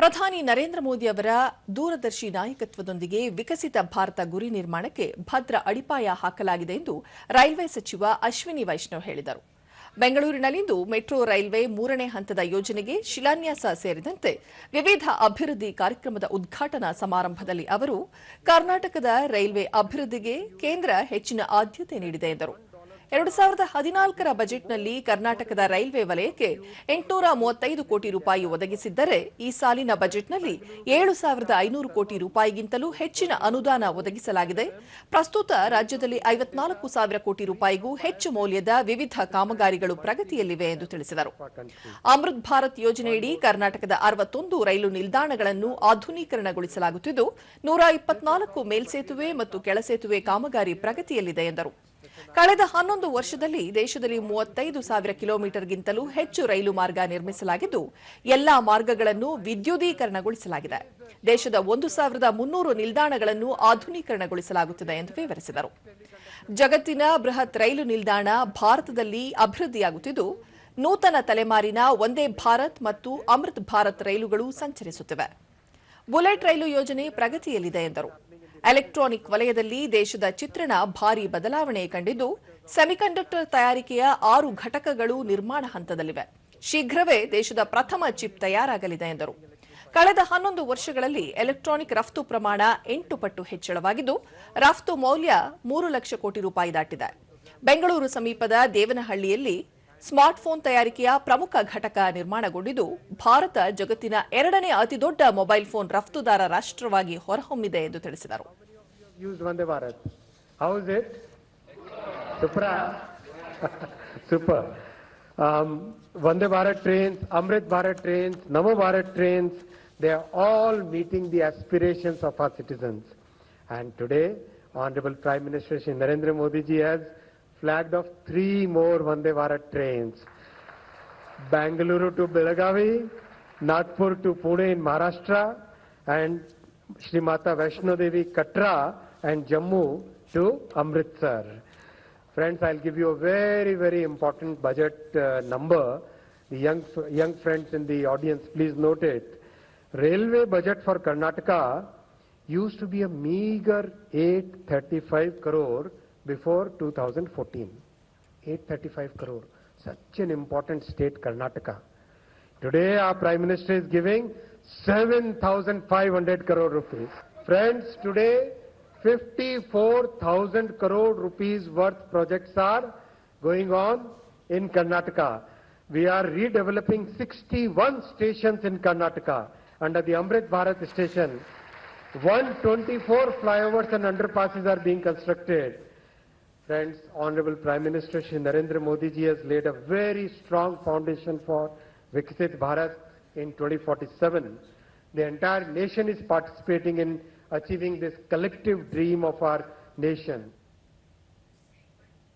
ಪ್ರಧಾನಿ ನರೇಂದ್ರ ಮೋದಿ ಅವರ ದೂರದರ್ಶಿ ನಾಯಕತ್ವದೊಂದಿಗೆ ವಿಕಸಿತ ಭಾರತ ಗುರಿ ನಿರ್ಮಾಣಕ್ಕೆ ಭದ್ರ ಅಡಿಪಾಯ ಹಾಕಲಾಗಿದೆ ಎಂದು ರೈಲ್ವೆ ಸಚಿವ ಅಶ್ವಿನಿ ವೈಷ್ಣವ್ ಹೇಳಿದರು. ಬೆಂಗಳೂರಿನಲ್ಲಿಂದು ಮೆಟ್ರೋ ರೈಲ್ವೆ ಮೂರನೇ ಹಂತದ ಯೋಜನೆಗೆ ಶಿಲಾನ್ಯಾಸ ಸೇರಿದಂತೆ ವಿವಿಧ ಅಭಿವೃದ್ಧಿ ಕಾರ್ಯಕ್ರಮದ ಉದ್ಘಾಟನಾ ಸಮಾರಂಭದಲ್ಲಿ ಅವರು, ಕರ್ನಾಟಕದ ರೈಲ್ವೆ ಅಭಿವೃದ್ಧಿಗೆ ಕೇಂದ್ರ ಹೆಚ್ಚಿನ ಆದ್ಯತೆ ನೀಡಿದೆ ಎಂದರು. ಎರಡು ಸಾವಿರದ ಹದಿನಾಲ್ಕರ ಬಜೆಟ್ನಲ್ಲಿ ಕರ್ನಾಟಕದ ರೈಲ್ವೆ ವಲಯಕ್ಕೆ ಎಂಟುನೂರ ಮೂವತ್ತೈದು ಕೋಟಿ ರೂಪಾಯಿ ಒದಗಿಸಿದ್ದರೆ ಈ ಸಾಲಿನ ಬಜೆಟ್ನಲ್ಲಿ ಏಳು ಸಾವಿರದ ಐನೂರು ಕೋಟಿ ರೂಪಾಯಿಗಿಂತಲೂ ಹೆಚ್ಚಿನ ಅನುದಾನ ಒದಗಿಸಲಾಗಿದೆ. ಪ್ರಸ್ತುತ ರಾಜ್ಯದಲ್ಲಿ ಐವತ್ನಾಲ್ಕು ಸಾವಿರ ಕೋಟಿ ರೂಪಾಯಿಗೂ ಹೆಚ್ಚು ಮೌಲ್ಯದ ವಿವಿಧ ಕಾಮಗಾರಿಗಳು ಪ್ರಗತಿಯಲ್ಲಿವೆ ಎಂದು ತಿಳಿಸಿದರು. ಅಮೃತ್ ಭಾರತ್ ಯೋಜನೆಯಡಿ ಕರ್ನಾಟಕದ ಅರವತ್ತೊಂದು ರೈಲು ನಿಲ್ದಾಣಗಳನ್ನು ಆಧುನೀಕರಣಗೊಳಿಸಲಾಗುತ್ತಿದ್ದು, ನೂರ ಇಪ್ಪತ್ನಾಲ್ಕು ಮೇಲ್ಸೇತುವೆ ಮತ್ತು ಕೆಳಸೇತುವೆ ಕಾಮಗಾರಿ ಪ್ರಗತಿಯಲ್ಲಿದೆ ಎಂದರು. ಕಳೆದ ಹನ್ನೊಂದು ವರ್ಷದಲ್ಲಿ ದೇಶದಲ್ಲಿ ಮೂವತ್ತೈದು ಸಾವಿರ ಕಿಲೋಮೀಟರ್ಗಿಂತಲೂ ಹೆಚ್ಚು ರೈಲು ಮಾರ್ಗ ನಿರ್ಮಿಸಲಾಗಿದ್ದು, ಎಲ್ಲಾ ಮಾರ್ಗಗಳನ್ನು ವಿದ್ಯುದೀಕರಣಗೊಳಿಸಲಾಗಿದೆ. ದೇಶದ ಒಂದು ಸಾವಿರದ ಮುನ್ನೂರು ನಿಲ್ದಾಣಗಳನ್ನು ಆಧುನೀಕರಣಗೊಳಿಸಲಾಗುತ್ತಿದೆ ಎಂದು ವಿವರಿಸಿದರು. ಜಗತ್ತಿನ ಬೃಹತ್ ರೈಲು ನಿಲ್ದಾಣ ಭಾರತದಲ್ಲಿ ಅಭಿವೃದ್ಧಿಯಾಗುತ್ತಿದ್ದು, ನೂತನ ತಲೆಮಾರಿನ ಒಂದೇ ಭಾರತ್ ಮತ್ತು ಅಮೃತ್ ಭಾರತ್ ರೈಲುಗಳು ಸಂಚರಿಸುತ್ತಿವೆ. ಬುಲೆಟ್ ರೈಲು ಯೋಜನೆ ಪ್ರಗತಿಯಲ್ಲಿದೆ ಎಂದರು. ಎಲೆಕ್ಟ್ರಾನಿಕ್ ವಲಯದಲ್ಲಿ ದೇಶದ ಚಿತ್ರಣ ಭಾರೀ ಬದಲಾವಣೆ ಕಂಡಿದ್ದು, ಸೆಮಿಕಂಡಕ್ಟರ್ ತಯಾರಿಕೆಯ ಆರು ಘಟಕಗಳು ನಿರ್ಮಾಣ ಹಂತದಲ್ಲಿವೆ. ಶೀಘ್ರವೇ ದೇಶದ ಪ್ರಥಮ ಚಿಪ್ ತಯಾರಾಗಲಿದೆ ಎಂದರು. ಕಳೆದ ಹನ್ನೊಂದು ವರ್ಷಗಳಲ್ಲಿ ಎಲೆಕ್ಟ್ರಾನಿಕ್ ರಫ್ತು ಪ್ರಮಾಣ ಎಂಟು ಪಟ್ಟು ಹೆಚ್ಚಳವಾಗಿದ್ದು, ರಫ್ತು ಮೌಲ್ಯ ಮೂರು ಲಕ್ಷ ಕೋಟಿ ರೂಪಾಯಿ ದಾಟಿದೆ. ಬೆಂಗಳೂರು ಸಮೀಪದ ದೇವನಹಳ್ಳಿಯಲ್ಲಿ ಸ್ಮಾರ್ಟ್ಫೋನ್ ತಯಾರಿಕೆಯ ಪ್ರಮುಖ ಘಟಕ ನಿರ್ಮಾಣಗೊಂಡಿದ್ದು, ಭಾರತ ಜಗತ್ತಿನ ಎರಡನೇ ಅತಿ ದೊಡ್ಡ ಮೊಬೈಲ್ ಫೋನ್ ರಫ್ತುದಾರ ರಾಷ್ಟ್ರವಾಗಿ ಹೊರಹೊಮ್ಮಿದೆ ಎಂದು ತಿಳಿಸಿದರು. House it super super Vande Bharat train Amrit Bharat trains Nava Bharat trains they are all meeting the aspirations of our citizens and today honourable prime minister Shri Narendra Modiji has flagged off three more Vande Bharat trains. Bangalore to Belagavi, Nagpur to Pune in Maharashtra, and Sri Mata Vaishno Devi Katra and Jammu to Amritsar. Friends, I'll give you a very, very important budget uh, number. The young, young friends in the audience, please note it. Railway budget for Karnataka used to be a meager 835 crore before 2014. 835 crore. Such an important state, Karnataka. Today, our Prime Minister is giving 7,500 crore rupees. Friends, today, 54,000 crore rupees worth projects are going on in Karnataka. We are redeveloping 61 stations in Karnataka under the Amrit Bharat station. 124 flyovers and underpasses are being constructed. Friends, Honorable Prime Minister Shri Narendra Modi ji has laid a very strong foundation for Viksit Bharat in 2047. The entire nation is participating in achieving this collective dream of our nation.